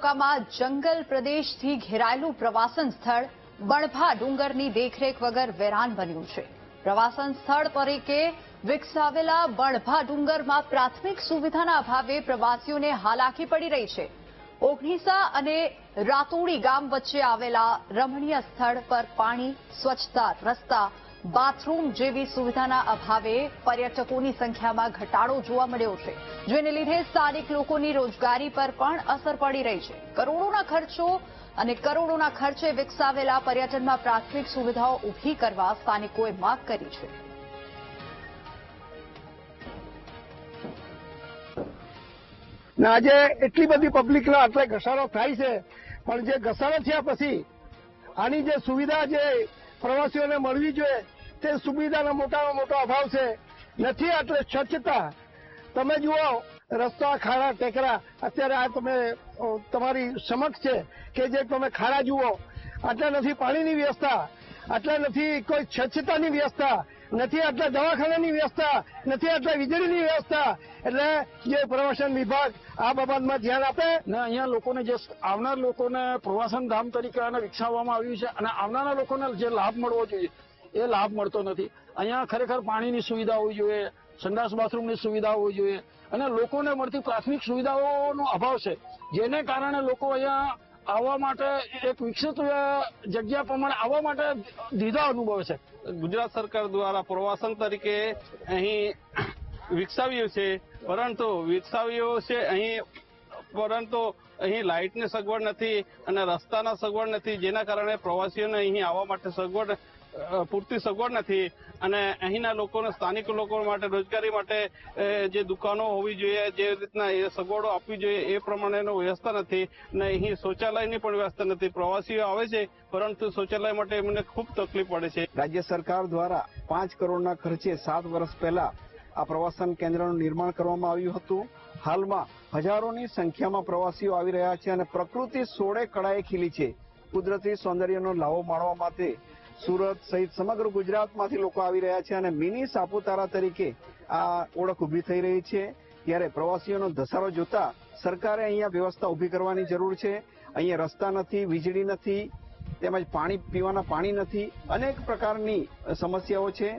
તાલુકામાં જંગલ પ્રદેશથી ઘેરાયેલું પ્રવાસન સ્થળ બણભા ડુંગરની દેખરેખ વગર વેરાન બન્યું છે. પ્રવાસન સ્થળ તરીકે વિકસાવેલા બણભા ડુંગરમાં પ્રાથમિક સુવિધાના અભાવે પ્રવાસીઓને હાલાકી પડી રહી છે. ઓગણીસા અને રાતોડી ગામ વચ્ચે આવેલા રમણીય સ્થળ પર પાણી, સ્વચ્છતા, રસ્તા બાથરૂમ જેવી સુવિધાના અભાવે પર્યટકોની સંખ્યામાં ઘટાડો જોવા મળ્યો છે, જેને લીધે સ્થાનિક લોકોની રોજગારી પર પણ અસર પડી રહી છે. કરોડોના ખર્ચો અને કરોડોના ખર્ચે વિકસાવેલા પર્યટનમાં પ્રાથમિક સુવિધાઓ ઊભી કરવા સ્થાનિકોએ માંગ કરી છે. આજે એટલી બધી પબ્લિકનો આટલે ઘસારો થાય છે, પણ જે ઘસારો થયા પછી આની જે સુવિધા જે પ્રવાસીઓને મળવી જોઈએ તે સુવિધાનો મોટામાં મોટો અભાવ છે. નથી આટલે સ્વચ્છતા. તમે જુઓ, રસ્તા, ખાડા, ટેકરા, અત્યારે આ તમે તમારી સમક્ષ છે કે જે તમે ખાડા જુઓ, આટલા નથી પાણીની વ્યવસ્થા, આટલા નથી કોઈ સ્વચ્છતાની વ્યવસ્થા, નથી આટલા દવાખાનાની વ્યવસ્થા, નથી આટલા વીજળીની વ્યવસ્થા. એટલે જે પ્રવાસન વિભાગ આ બાબતમાં ધ્યાન આપે. ને અહીંયા લોકોને જે આવનાર લોકોને પ્રવાસન ધામ તરીકે વિકસાવવામાં આવ્યું છે અને આવનારા લોકોને જે લાભ મળવો જોઈએ એ લાભ મળતો નથી. અહીંયા ખરેખર પાણીની સુવિધા હોવી જોઈએ, સંડાસ બાથરૂમની સુવિધા હોવી જોઈએ અને લોકોને મળતી પ્રાથમિક સુવિધાઓનો અભાવ છે. જેને કારણે લોકો અહીંયા આવવા માટે એક વિકસિત જગ્યા પ્રમાણે આવવા માટે દીધા અનુભવે છે. ગુજરાત સરકાર દ્વારા પ્રવાસન તરીકે અહીં વિકસાવ્યું છે, પરંતુ વિકસાવ્યું છે અહીં પરંતુ અહીં લાઇટની સગવડ નથી અને રસ્તાના સગવડ નથી, જેના કારણે પ્રવાસીઓને અહીં આવવા માટે સગવડ પૂરતી સગવડ નથી. અને અહીંના લોકોને, સ્થાનિક લોકો માટે, રોજગારી માટે જે દુકાનો હોવી જોઈએ, જે રીતના એ સગવડો આપવી જોઈએ, એ પ્રમાણેનો વ્યવસ્થા નથી. અને અહીં શૌચાલયની પણ વ્યવસ્થા નથી. પ્રવાસીઓ આવે છે, પરંતુ શૌચાલય માટે એમને ખૂબ તકલીફ પડે છે. રાજ્ય સરકાર દ્વારા પાંચ કરોડના ખર્ચે સાત વર્ષ પહેલા આ પ્રવાસન કેન્દ્રનું નિર્માણ કરવામાં આવ્યું હતું. હાલમાં હજારોની સંખ્યામાં પ્રવાસીઓ આવી રહ્યા છે અને પ્રકૃતિ સોળે કળાએ ખીલી છે. કુદરતી સૌંદર્યનો લાવો માણવા માટે સુરત સહિત સમગ્ર ગુજરાતમાંથી લોકો આવી રહ્યા છે અને મિની સાપુતારા તરીકે આ ઓળખ ઊભી થઈ રહી છે. ત્યારે પ્રવાસીઓનો ધસારો જોતા સરકારે અહીંયા વ્યવસ્થા ઊભી કરવાની જરૂર છે. અહીંયા રસ્તા નથી, વીજળી નથી, તેમજ પાણી પીવાના પાણી નથી. અનેક પ્રકારની સમસ્યાઓ છે.